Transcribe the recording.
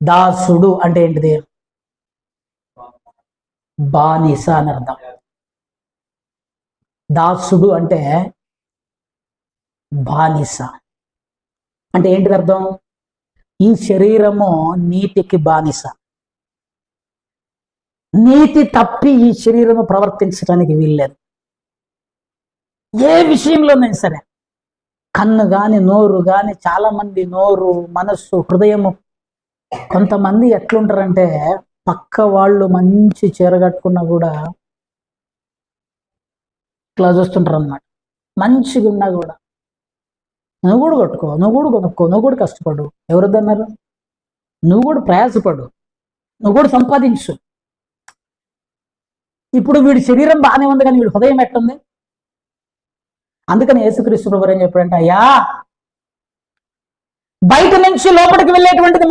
దాసుడు అంటే ఏంటిది? బానిస అని అర్థం. దాసుడు అంటే బానిస. అంటే ఏంటిది అర్థం? ఈ శరీరము నీతికి బానిస. నీతి తప్పి ఈ శరీరము ప్రవర్తించడానికి వీల్లేదు. ఏ విషయంలోనైనా సరే కన్ను కానీ నోరు కానీ చాలా మంది నోరు మనస్సు హృదయము కొంతమంది ఎట్లుంటారంటే పక్క వాళ్ళు మంచి చీర కట్టుకున్నా కూడా ఇట్లా చూస్తుంటారు అన్నమాట మంచిగా ఉన్నా కూడా. నువ్వు కూడా కొట్టుకో నువ్వు కూడా కొనుక్కో నువ్వు కూడా కష్టపడు. ఎవరిద్దన్నారు నువ్వు కూడా ప్రయాసపడు. నువ్వు కూడా సంపాదించు. ఇప్పుడు వీడి శరీరం బాగానే ఉంది కానీ వీడి హృదయం ఎట్టుంది అందుకని యేసుక్రీస్తు ప్రభు ఏం చెప్పాడంటే అయ్యా బయట నుంచి లోపలికి వెళ్ళేటువంటిది